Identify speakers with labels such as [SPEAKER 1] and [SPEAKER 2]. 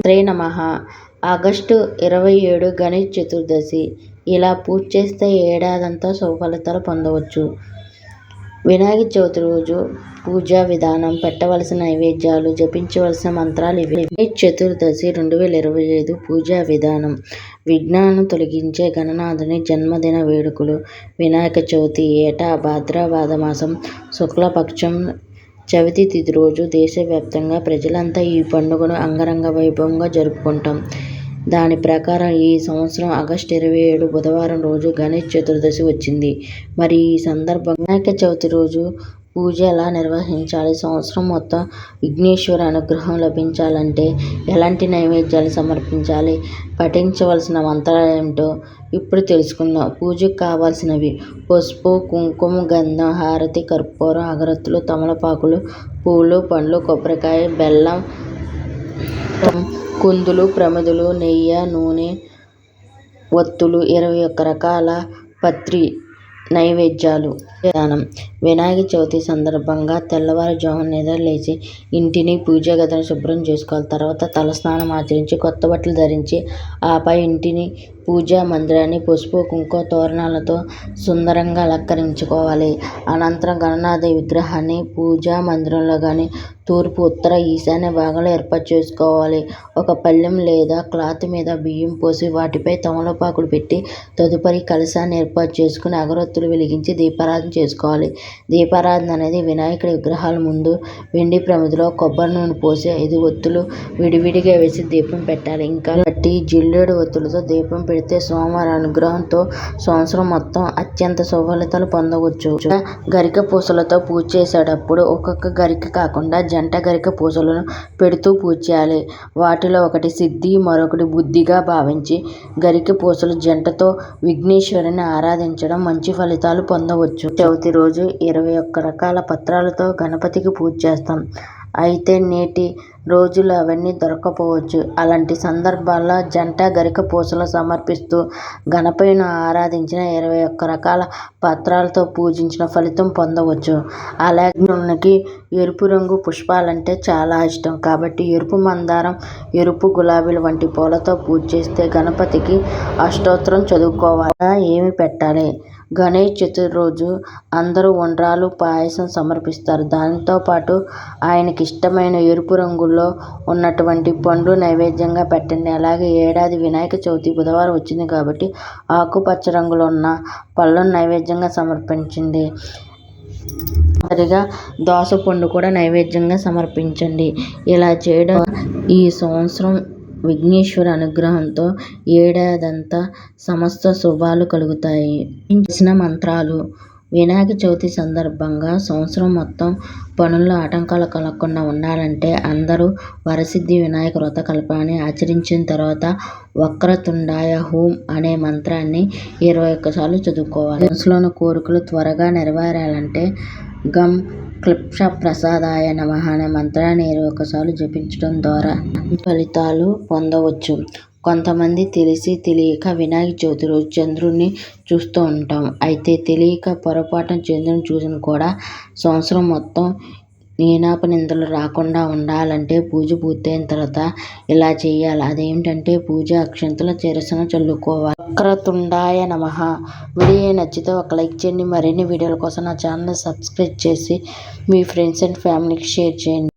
[SPEAKER 1] శ్రీ నమ. ఆగస్టు ఇరవై ఏడు గణేష్ చతుర్దశి. ఇలా పూజ చేస్తే ఏడాదంతా సుఫలితాలు పొందవచ్చు. వినాయక చవితి రోజు పూజా విధానం పెట్టవలసిన నైవేద్యాలు జపించవలసిన మంత్రాలు ఇవి. గణేష్ చతుర్దశి రెండు వేల ఇరవై ఐదు పూజా విధానం. విఘ్నాలను తొలగించే గణనాథుని జన్మదిన వేడుకలు. వినాయక చవితి ఏటా భాద్రపద మాసం శుక్లపక్షం చవితి తిథి రోజు దేశవ్యాప్తంగా ప్రజలంతా ఈ పండుగను అంగరంగ వైభవంగా జరుపుకుంటాం. దాని ప్రకారం ఈ సంవత్సరం ఆగస్టు ఇరవై ఏడు బుధవారం రోజు గణేష్ చతుర్దశి వచ్చింది. మరి ఈ సందర్భంగా వినాయక చవితి రోజు పూజ ఎలా నిర్వహించాలి? సంవత్సరం మొత్తం విఘ్నేశ్వర అనుగ్రహం లభించాలంటే ఎలాంటి నైవేద్యాలు సమర్పించాలి? పఠించవలసిన మంత్రాలు ఏమిటో ఇప్పుడు తెలుసుకుందాం. పూజకు కావాల్సినవి పసుపు కుంకుమ గంధం హారతి కర్పూరం అగరత్తులు తమలపాకులు పూలు పండ్లు కొబ్బరికాయ బెల్లం కుందులు ప్రమిదలు నెయ్యి నూనె ఒత్తులు ఇరవై ఒక్క రకాల పత్రి నైవేద్యాలు. విధానం వినాయక చవితి సందర్భంగా తెల్లవారుజామున నిద్ర లేచి ఇంటిని పూజా గదిని శుభ్రం చేసుకోవాలి. తర్వాత తలస్నానం ఆచరించి కొత్త బట్టలు ధరించి ఆపై ఇంటిని పూజా మందిరాన్ని పసుపు కుంకుమ తోరణాలతో సుందరంగా అలంకరించుకోవాలి. అనంతరం గణనాథ విగ్రహాన్ని పూజా మందిరంలో కానీ తూర్పు ఉత్తర ఈశాన్య భాగంలో ఏర్పాటు చేసుకోవాలి. ఒక పళ్ళెం లేదా క్లాత్ మీద బియ్యం పోసి వాటిపై తమలపాకులు పెట్టి తదుపరి కలశాన్ని ఏర్పాటు చేసుకుని అగరొత్తులు వెలిగించి దీపారాధన చేసుకోవాలి. దీపారాధన అనేది వినాయకుడి విగ్రహాల ముందు వెండి ప్రమిదలో కొబ్బరి నూనె పోసి ఐదు ఒత్తులు విడివిడిగా వేసి దీపం పెట్టాలి. ఇంకా బట్టి జిల్లేడు ఒత్తులతో దీపం పెడితే సోమవారి అనుగ్రహంతో సంవత్సరం మొత్తం అత్యంత సుఫలితాలు పొందవచ్చు. గరిక పూసలతో పూజ చేసేటప్పుడు ఒక్కొక్క గరిక కాకుండా జంట గరిక పూసలను పెడుతూ పూజ చేయాలి. వాటిలో ఒకటి సిద్ధి మరొకటి బుద్ధిగా భావించి గరిక పూసలు జంటతో విఘ్నేశ్వరుని ఆరాధించడం మంచి ఫలితాలు పొందవచ్చు. చవితి రోజు ఇరవై ఒక్క రకాల పత్రాలతో గణపతికి పూజ చేస్తాం. అయితే నేటి రోజులు అవన్నీ దొరక్కపోవచ్చు అలాంటి సందర్భాల్లో జంట గరిక పూసలు సమర్పిస్తూ గణపైన ఆరాధించిన ఇరవై ఒక్క రకాల పత్రాలతో పూజించిన ఫలితం పొందవచ్చు. అలాగే మనకి ఎరుపు రంగు పుష్పాలంటే చాలా ఇష్టం. కాబట్టి ఎరుపు మందారం ఎరుపు గులాబీలు వంటి పూలతో పూజ చేస్తే గణపతికి అష్టోత్తరం చదువుకోవాలా? ఏమి పెట్టాలి? గణేష్ చతుర్థి రోజు అందరూ ఉండ్రాలు పాయసం సమర్పిస్తారు. దానితో పాటు ఆయనకి ఇష్టమైన ఎరుపు రంగులో ఉన్నటువంటి పండ్లు నైవేద్యంగా పెట్టండి. అలాగే ఏడాది వినాయక చవితి బుధవారం వచ్చింది కాబట్టి ఆకుపచ్చ రంగులో ఉన్న పళ్ళను నైవేద్యంగా సమర్పించండి. సరిగా దోసపండు కూడా నైవేద్యంగా సమర్పించండి. ఇలా చేయడం ఈ సంవత్సరం విఘ్నేశ్వర అనుగ్రహంతో ఏడాదంతా సమస్త శుభాలు కలుగుతాయి. చేసిన మంత్రాలు. వినాయక చవితి సందర్భంగా సంవత్సరం మొత్తం పనుల్లో ఆటంకాలు కలగకుండా ఉండాలంటే అందరూ వరసిద్ధి వినాయక వ్రత కల్పాన్ని ఆచరించిన తర్వాత వక్రతుండాయ హోం అనే మంత్రాన్ని ఇరవై ఒక్కసార్లు చదువుకోవాలి. మనసులోని కోరికలు త్వరగా నెరవేరాలంటే గమ్ క్లిప్ష ప్రసాదాయ నమ అనే మంత్రాన్ని ఇరవై ఒక్కసార్లు జపించడం ద్వారా ఫలితాలు పొందవచ్చు. కొంతమంది తెలిసి తెలియక వినాయక చవితి రోజు చంద్రుడిని చూస్తూ ఉంటాం. అయితే తెలియక పొరపాటున చంద్రుని చూసిన కూడా సంవత్సరం మొత్తం నీనాప నిందలు రాకుండా ఉండాలంటే పూజ పూర్తయిన తర్వాత ఇలా చేయాలి? అదేమిటంటే పూజ అక్షంతల చిరసన చల్లుకోవాలి. వక్రతుండాయ నమ. వీడియో నచ్చితే ఒక లైక్ చేయండి. మరిన్ని వీడియోల కోసం నా ఛానల్ సబ్స్క్రైబ్ చేసి మీ ఫ్రెండ్స్ అండ్ ఫ్యామిలీకి షేర్ చేయండి.